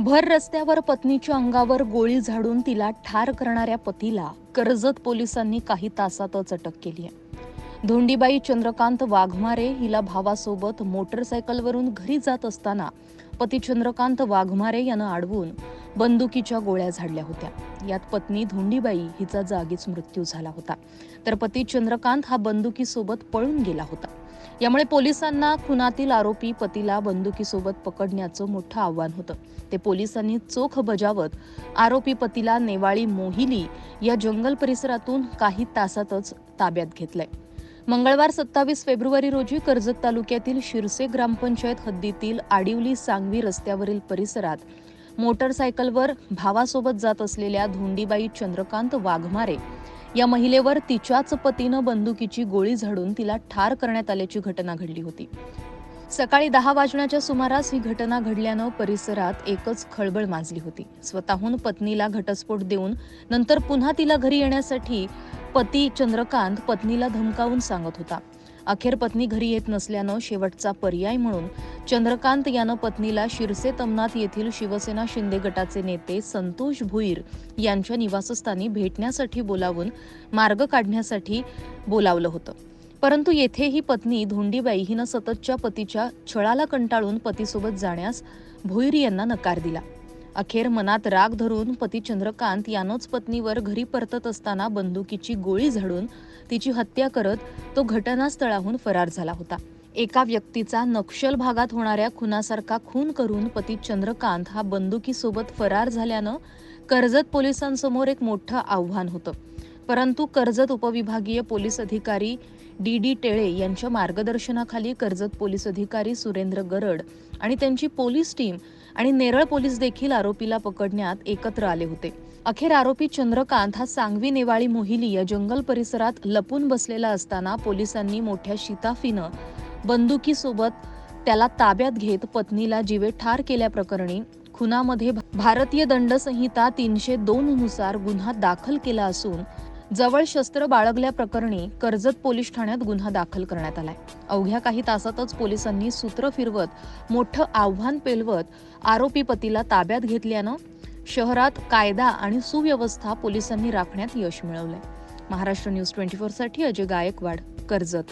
भर रस्त्यावर पत्नीच्या अंगावर गोळी झाडून तिला ठार करणाऱ्या पतीला कर्जत पोलिसांनी काही तासातच अटक केली आहे. धोंडीबाई चंद्रकांत वाघमारे हिला भावासोबत मोटरसायकलवरून घरी जात असताना पती चंद्रकांत वाघमारे यानं अडवून बंदुकीच्या गोळ्या झाडल्या होत्या. यात पत्नी धोंडीबाई हिचा जागीच मृत्यू झाला होता. तर पती चंद्रकांत हा बंदुकीसोबत पळून गेला होता. यामुळे पोलिसांना खुनातील आरोपी पतीला बंदुकीसोबत पकडण्याचं मोठं आव्हान होतं. ते पोलिसांनी चोख बजावत आरोपी पतीला नेवाळी मोहिली या जंगल परिसरातून काही तासातच ताब्यात घेतलंय. मंगळवार सत्तावीस फेब्रुवारी रोजी कर्जत तालुक्यातील शिरसे ग्रामपंचायत हद्दीतील आडिवली सांगवी रस्त्यावरील परिसरात मोटरसायकलवर भावासोबत जात असलेल्या धोंडीबाई चंद्रकांत वाघमारे या महिलेवर तिच्याच पतीनं बंदुकीची गोळी झाडून तिला ठार करण्यात आल्याची घटना घडली होती. सकाळी दहा वाजण्याच्या सुमारास ही घटना घडल्यानं परिसरात एकच खळबळ माजली होती. स्वतःहून पत्नीला घटस्फोट देऊन नंतर पुन्हा तिला घरी येण्यासाठी पती चंद्रकांत पत्नीला धमकावून सांगत होता. अखेर पत्नी घरी येत नसल्यानं शेवटचा पर्याय म्हणून चंद्रकांत यानं पत्नीला शिरसे तमनाथ येथील शिवसेना शिंदे गटाचे नेते संतोष भुईर यांच्या निवासस्थानी भेटण्यासाठी बोलावून मार्ग काढण्यासाठी बोलावलं होतं. परंतु येथे ही पत्नी धोंडीबाई हिनं सततच्या पतीच्या छळाला कंटाळून पतीसोबत जाण्यास भुईर यांना नकार दिला. अखेर मनात राग धरून पती चंद्रकांत यानंच पत्नीवर घरी परतत असताना बंदुकीची गोळी झाडून तिची हत्या करत तो घटनास्थळाहून फरार झाला होता. एका व्यक्तीचा नक्षल भागात होणाऱ्या खुनासारखा खून करून पती चंद्रकांत हा बंदुकीसोबत फरार झाल्यानं कर्जत पोलिसांसमोर एक मोठं आव्हान होतं. परंतु कर्जत उपविभागीय पोलीस अधिकारी डी डी टेळे यांच्या मार्गदर्शनाखाली कर्जत पोलीस अधिकारी सुरेंद्र गरड आणि त्यांची पोलीस टीम आणि नेरळ पोलीस देखील आरोपीला पकडण्यात एकत्र आले होते. अखेर आरोपी चंद्रकांत हा सांगवी नेवाळी मोहिली या जंगल परिसरात लपून बसलेला असताना पोलिसांनी मोठ्या शिताफीनं बंदुकीसोबत त्याला ताब्यात घेत पत्नीला जीवे ठार केल्याप्रकरणी खुनामध्ये भारतीय दंड संहिता तीनशे दोन नुसार गुन्हा दाखल केला असून जवळ शस्त्र बाळगल्याप्रकरणी कर्जत पोलीस ठाण्यात गुन्हा दाखल करण्यात आलाय. अवघ्या काही तासातच पोलिसांनी सूत्र फिरवत मोठं आव्हान पेलवत आरोपी पतीला ताब्यात घेतल्यानं शहरात कायदा आणि सुव्यवस्था पोलिसांनी राखण्यात यश मिळवलंय. महाराष्ट्र न्यूज ट्वेंटी साठी अजय गायकवाड कर्जत.